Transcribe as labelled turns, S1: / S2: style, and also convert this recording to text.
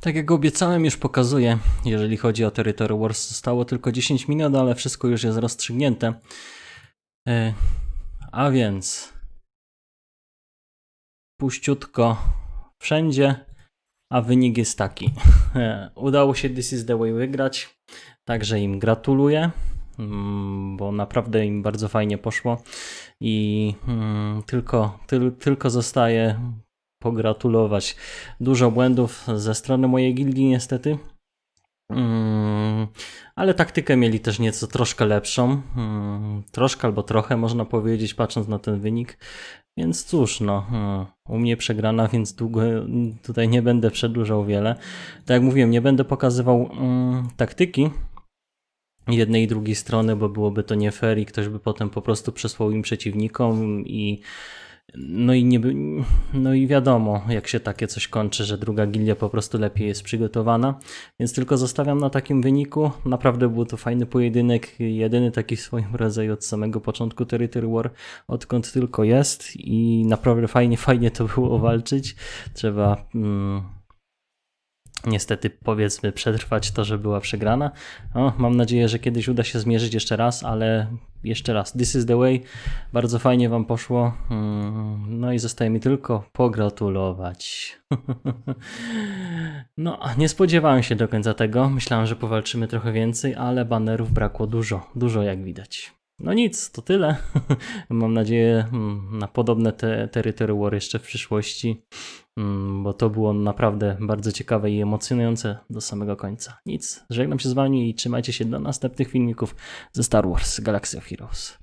S1: Tak jak obiecałem, już pokazuję, jeżeli chodzi o Territory Wars, zostało tylko 10 minut, ale wszystko już jest rozstrzygnięte. E, A więc puściutko wszędzie, a wynik jest taki. E, Udało się This is the way wygrać, także im gratuluję, mm, bo naprawdę im bardzo fajnie poszło i mm, tylko, tyl, tylko zostaje pogratulować. Dużo błędów ze strony mojej gildii niestety. Mm, ale taktykę mieli też nieco troszkę lepszą. Mm, troszkę albo trochę można powiedzieć, patrząc na ten wynik. Więc cóż, no, mm, u mnie przegrana, więc długo tutaj nie będę przedłużał wiele. Tak jak mówiłem, nie będę pokazywał mm, taktyki jednej i drugiej strony, bo byłoby to nie fair i ktoś by potem po prostu przesłał im przeciwnikom i no i nie no i wiadomo, jak się takie coś kończy, że druga gildia po prostu lepiej jest przygotowana, więc tylko zostawiam na takim wyniku. Naprawdę był to fajny pojedynek, jedyny taki w swoim rodzaju od samego początku Territory War, odkąd tylko jest i naprawdę fajnie, fajnie to było walczyć. Trzeba mm, niestety powiedzmy przetrwać to, że była przegrana. Mam nadzieję, że kiedyś uda się zmierzyć jeszcze raz, ale jeszcze raz, this is the way. Bardzo fajnie wam poszło. Mm, No i zostaje mi tylko pogratulować. No, nie spodziewałem się do końca tego. Myślałem, że powalczymy trochę więcej, ale banerów brakło dużo, dużo jak widać. No nic, to tyle. Mam nadzieję mm, na podobne te Territory War jeszcze w przyszłości, mm, bo to było naprawdę bardzo ciekawe i emocjonujące do samego końca. Nic, żegnam się z wami i trzymajcie się do następnych filmików ze Star Wars Galaxy of Heroes.